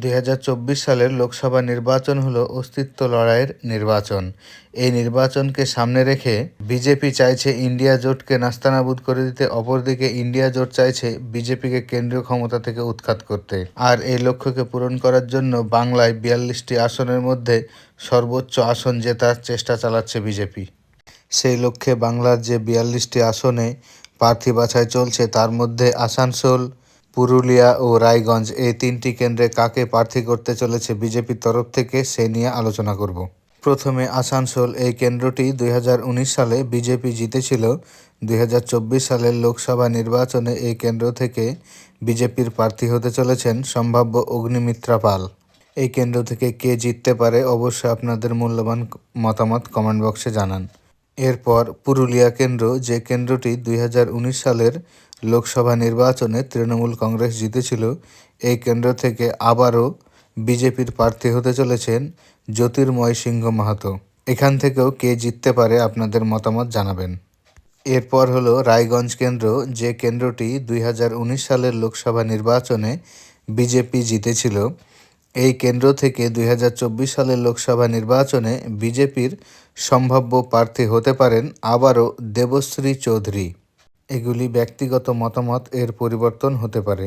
দুই হাজার চব্বিশ সালের লোকসভা নির্বাচন হলো অস্তিত্ব লড়াইয়ের নির্বাচন। এই নির্বাচনকে সামনে রেখে বিজেপি চাইছে ইন্ডিয়া জোটকে নাস্তানাবুদ করে দিতে, অপরদিকে ইন্ডিয়া জোট চাইছে বিজেপিকে কেন্দ্রীয় ক্ষমতা থেকে উৎখাত করতে। আর এই লক্ষ্যকে পূরণ করার জন্য বাংলায় বিয়াল্লিশটি আসনের মধ্যে সর্বোচ্চ আসন জেতার চেষ্টা চালাচ্ছে বিজেপি। সেই লক্ষ্যে বাংলার যে বিয়াল্লিশটি আসনে প্রার্থী বাছাই চলছে, তার মধ্যে আসানসোল পুরুলিয়া ও রায়গঞ্জ এই তিনটি কেন্দ্রে কাকে প্রার্থী করতে চলেছে বিজেপির তরফ থেকে সে নিয়ে আলোচনা করব। প্রথমে আসানসোল, এই কেন্দ্রটি দুই হাজার উনিশ সালে বিজেপি জিতেছিল। দুই হাজার চব্বিশ সালের লোকসভা নির্বাচনে এই কেন্দ্র থেকে বিজেপির প্রার্থী হতে চলেছেন সম্ভাব্য অগ্নিমিত্রা পাল। এই কেন্দ্র থেকে কে জিততে পারে অবশ্যই আপনাদের মূল্যবান মতামত কমেন্ট বক্সে জানান। এরপর পুরুলিয়া কেন্দ্র, যে কেন্দ্রটি দুই হাজার উনিশ সালের লোকসভা নির্বাচনে তৃণমূল কংগ্রেস জিতেছিল, এই কেন্দ্র থেকে আবারও বিজেপির প্রার্থী হতে চলেছেন জ্যোতির্ময় সিংহ মাহাতো। এখান থেকেও কে জিততে পারে আপনাদের মতামত জানাবেন। এরপর হলো রায়গঞ্জ কেন্দ্র, যে কেন্দ্রটি দুই হাজার উনিশ সালের লোকসভা নির্বাচনে বিজেপি জিতেছিল এই কেন্দ্র থেকে দুই হাজার চব্বিশ সালের লোকসভা নির্বাচনে বিজেপির সম্ভাব্য প্রার্থী হতে পারেন আবারও দেবশ্রী চৌধুরী। এগুলি ব্যক্তিগত মতামত এর পরিবর্তন হতে পারে।